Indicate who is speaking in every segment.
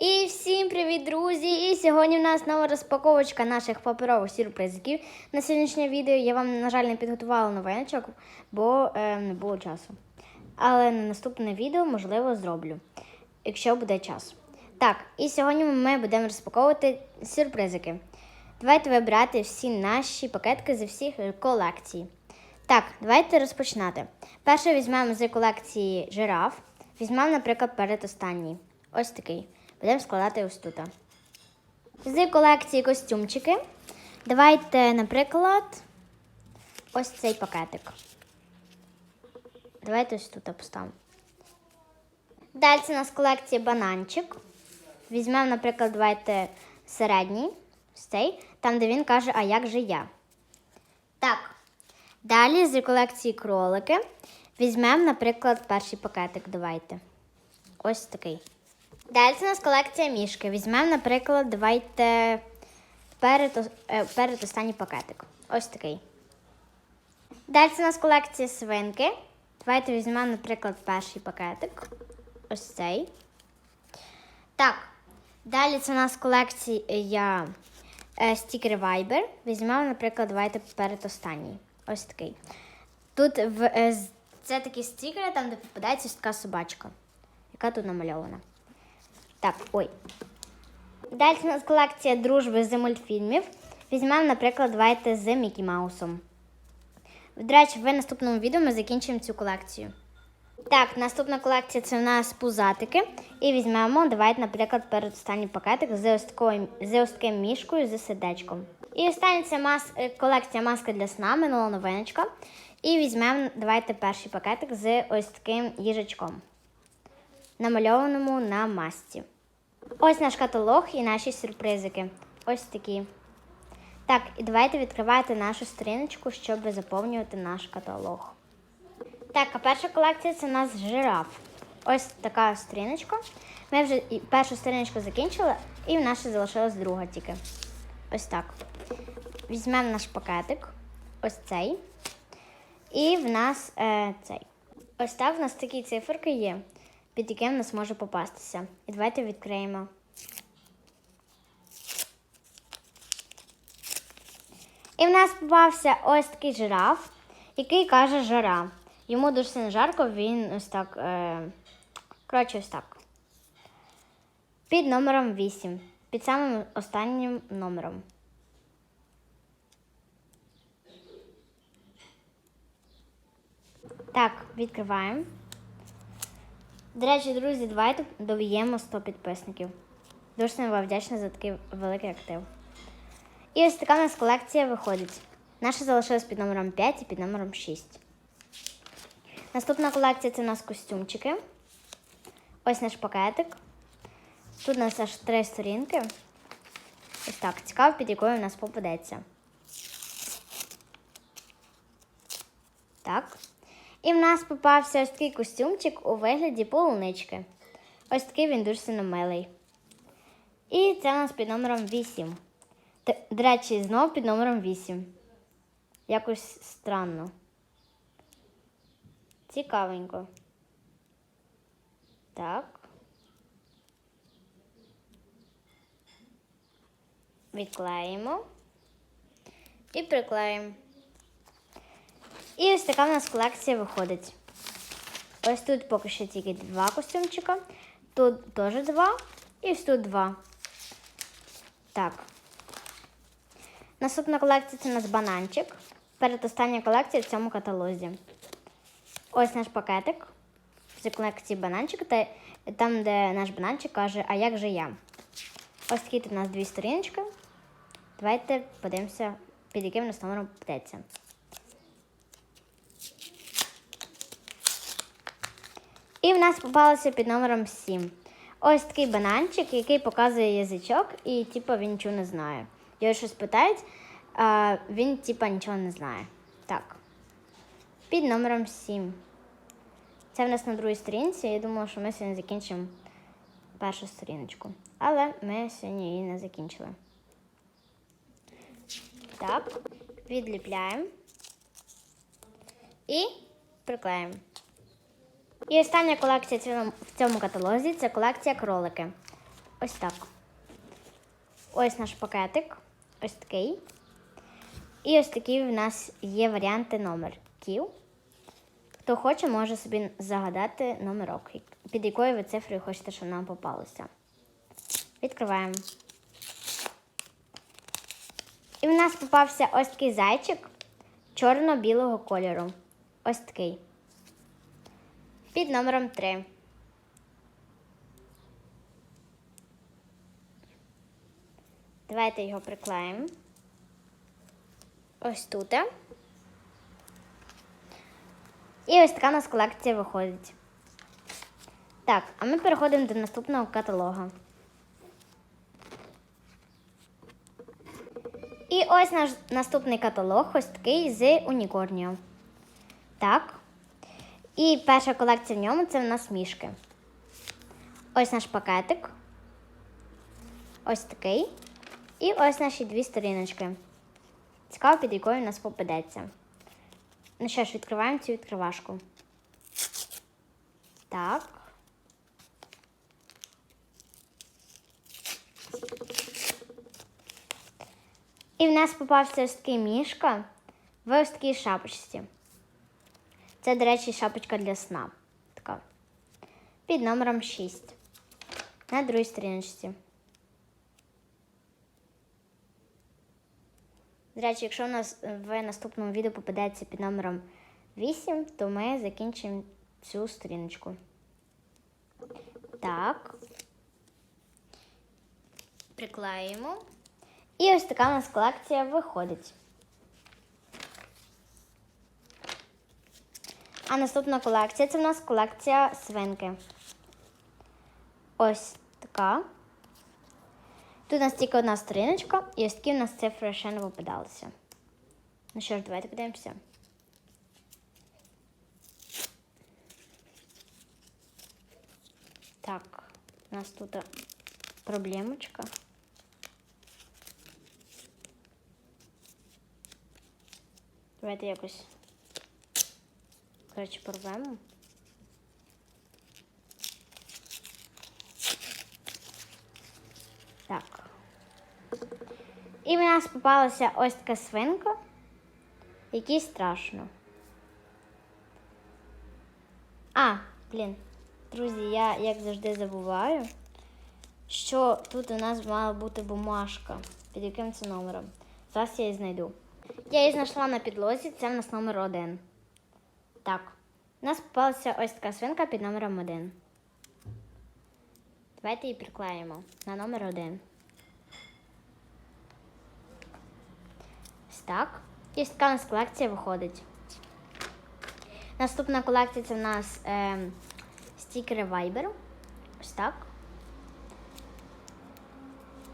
Speaker 1: І всім привіт, друзі! І сьогодні в нас нова розпаковочка наших паперових сюрпризиків. На сьогоднішнє відео я вам, на жаль, не підготувала новиночок, бо е, не було часу. Але на наступне відео, можливо, зроблю, якщо буде час. Так, і сьогодні ми будемо розпаковувати сюрпризики. Давайте вибирати всі наші пакетки зі всіх колекцій. Так, давайте розпочинати. Перше візьмемо з колекції жираф. Візьмемо, наприклад, передостанній. Ось такий. Будемо складати ось тут. З колекції костюмчики. Давайте, наприклад, ось цей пакетик. Давайте ось тут поставимо. Далі у нас колекція бананчик. Візьмемо, наприклад, давайте середній, ось цей, там, де він каже, а як же я. Так. Далі з колекції кролики. Візьмемо, наприклад, перший пакетик. Давайте. Ось такий. Далі у нас колекція мішки. Візьмемо, наприклад, давайте перед, е, перед останній пакетик. Ось такий. Далі у нас колекція свинки. Давайте візьмемо, наприклад, перший пакетик. Ось цей. Так. Далі це у нас колекція е, стікери Viber. Візьмемо, наприклад, давайте перед останній. Ось такий. Тут в, е, це такі стікери, там, де попадається така собачка, яка тут намальована. Так, ой. Далі у нас колекція дружби з мультфільмів. Візьмемо, наприклад, давайте з Мікі Маусом. До речі, в наступному відео ми закінчимо цю колекцію. Так, наступна колекція це у нас пузатики. І візьмемо, давайте, наприклад, передостанній пакетик з ось, з ось мішкою з сердечком. І остання це мас, е, колекція маска для сна, минула новиночка. І візьмемо, давайте перший пакетик з ось таким їжачком, намальованому на масці. Ось наш каталог і наші сюрпризики. Ось такі. Так, і давайте відкривати нашу сторіночку, щоб заповнювати наш каталог. Так, а перша колекція це у нас жираф. Ось така сторіночка. Ми вже першу сторіночку закінчили, і в нас ще залишилась друга тільки. Ось так. Візьмемо наш пакетик, ось цей. І в нас е, цей. Ось так в нас такі циферки є, під яким в нас може попастися. І давайте відкриємо. І в нас попався ось такий жираф, який каже жара. Йому дуже сильно жарко, він ось так. Е... Коротше, ось так. Під номером 8. Під самим останнім номером. Так, відкриваємо. До речі, друзі, давайте довіємо 100 підписників. Дуже сильно вам вдячна за такий великий актив. І ось така у нас колекція виходить. Наша залишилась під номером 5 і під номером 6. Наступна колекція це у нас костюмчики. Ось наш пакетик. Тут у нас аж три сторінки. Ось так. Цікаво, під якою у нас попадеться. Так. І в нас попався ось такий костюмчик у вигляді полунички. Ось такий він дуже сильно милий. І це у нас під номером 8. Т- До речі, знову під номером 8. Якось странно. Цікавенько. Так. Відклеїмо і приклеїмо. І ось така в нас колекція виходить. Ось тут поки що тільки два костюмчика. Тут теж два. І ось тут два. Так. Наступна колекція це у нас бананчик. Передостання колекція в цьому каталозі. Ось наш пакетик з колекції бананчик, та там, де наш бананчик каже, а як же я? Ось такі тут у нас дві сторіночки. Давайте подивимося, під яким нас номером попадеться. І в нас попалося під номером 7. Ось такий бананчик, який показує язичок, і типу він нічого не знає. Його щось питають, а він типу нічого не знає. Так. Під номером 7. Це в нас на другій сторінці. Я думала, що ми сьогодні закінчимо першу сторіночку. Але ми сьогодні її не закінчили. Так, відліпляємо і приклеїмо. І остання колекція в цьому- каталозі це колекція кролики. Ось так. Ось наш пакетик. Ось такий. І ось такі в нас є варіанти номерків. Хто хоче, може собі загадати номерок, під якою ви цифрою хочете, щоб нам попалося. Відкриваємо. І в нас попався ось такий зайчик чорно-білого кольору. Ось такий. Під номером 3. Давайте його приклеїмо. Ось тут. І ось така у нас колекція виходить. Так, а ми переходимо до наступного каталога. І ось наш наступний каталог, ось такий з унікорнією. Так. І перша колекція в ньому це в нас мішки. Ось наш пакетик. Ось такий. І ось наші дві сторіночки. Цікаво, під якою в нас попадеться. Ну що ж, відкриваємо цю відкривашку. Так. І в нас попався ось такий мішка в ось такій шапочці. Це, до речі, шапочка для сна. Така. Під номером 6. На другій сторіночці. До речі, якщо у нас в наступному відео попадеться під номером 8, то ми закінчимо цю сторіночку. Так. Приклеїмо. І ось така у нас колекція виходить. А наступна колекція це в нас колекція свинки. Ось така. Тут у нас тільки одна сторіночка, і ось такі у нас цифри ще не попадалися. Ну що ж, давайте подивимося. Так, у нас тут проблемочка. Давайте якось. Коротше, порвемо. Так. І в нас попалася ось така свинка, якій страшно. А, блін, друзі, я як завжди забуваю, що тут у нас мала бути бумажка. Під яким це номером? Зараз я її знайду. Я її знайшла на підлозі, це в нас номер один. Так, у нас попалася ось така свинка під номером один. Давайте її приклеїмо на номер один. Ось так. І ось така у нас колекція виходить. Наступна колекція це в нас е, стікери Viber. Ось так.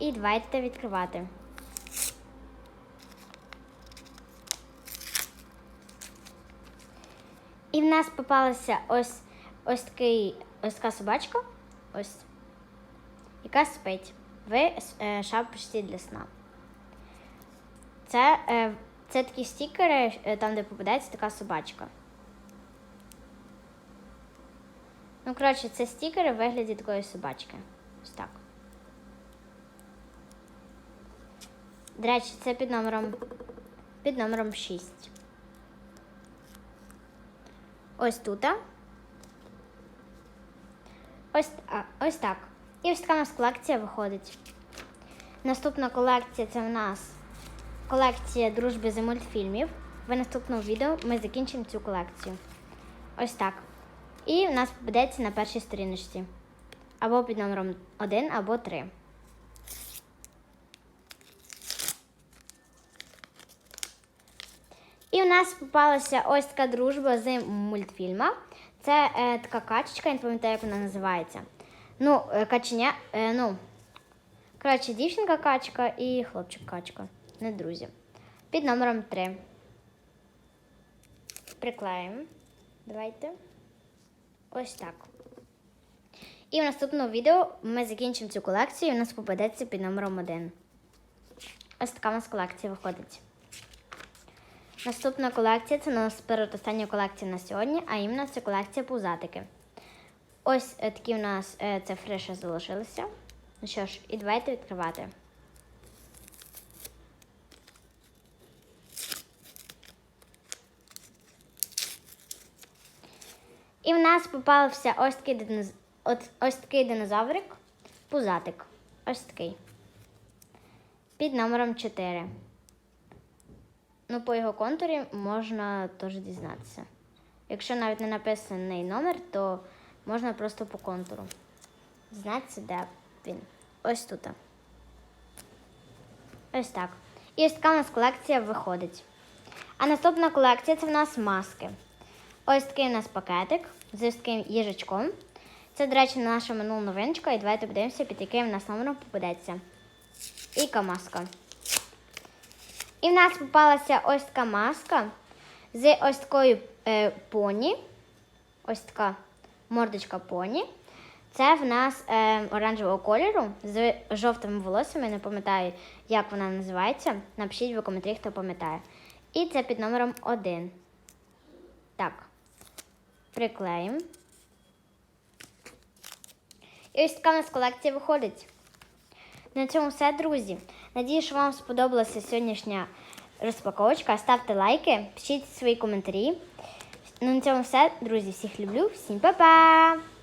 Speaker 1: І давайте відкривати. І в нас попалася ось ось такий ось така собачка, ось, яка спить в е, шапочці для сна. Це, е, це такі стікери, е, там, де попадається така собачка. Ну, коротше, це стікери в вигляді такої собачки. Ось так. До речі, це під номером під номером 6. Ось тут. Ось, ось так. І ось така у нас колекція виходить. Наступна колекція це у нас колекція дружби з мультфільмів. В наступному відео ми закінчимо цю колекцію. Ось так. І в нас попадеться на першій сторіночці. Або під номером 1, або 3. І у нас попалася ось така дружба з мультфільма. Це е, така качечка, я не пам'ятаю, як вона називається. Ну, е, каченя, е, ну, коротше, дівчинка качка і хлопчик качка. Не друзі. Під номером 3. Приклеїмо. Давайте. Ось так. І в наступному відео ми закінчимо цю колекцію і у нас попадеться під номером 1. Ось така у нас колекція виходить. Наступна колекція це у нас передостання колекція на сьогодні, а іменно це колекція пузатики. Ось е, такі у нас е, цифри ще залишилися. Ну що ж, і давайте відкривати. І в нас попався ось такий, диноз... ось такий динозаврик, пузатик. Ось такий. Під номером 4. Ну, по його контурі можна теж дізнатися. Якщо навіть не написаний номер, то можна просто по контуру. Дізнатися, де він. Ось тут. Ось так. І ось така у нас колекція виходить. А наступна колекція це в нас маски. Ось такий у нас пакетик з ось таким їжачком. Це, до речі, наша минула новиночка, і давайте подивимося, під яким в нас номером попадеться. Іка маска. І в нас попалася ось така маска з ось такою е, поні. Ось така мордочка поні. Це в нас е, оранжевого кольору з жовтими волоссями. Не пам'ятаю, як вона називається. Напишіть в коментарі, хто пам'ятає. І це під номером 1. Так. Приклеїмо. І ось така у нас колекція виходить. На цьому все, друзі. Надію, що вам сподобалася сьогоднішня розпаковочка. Ставте лайки, пишіть свої коментарі. Ну, на цьому все, друзі. Всіх люблю. Всім па-па!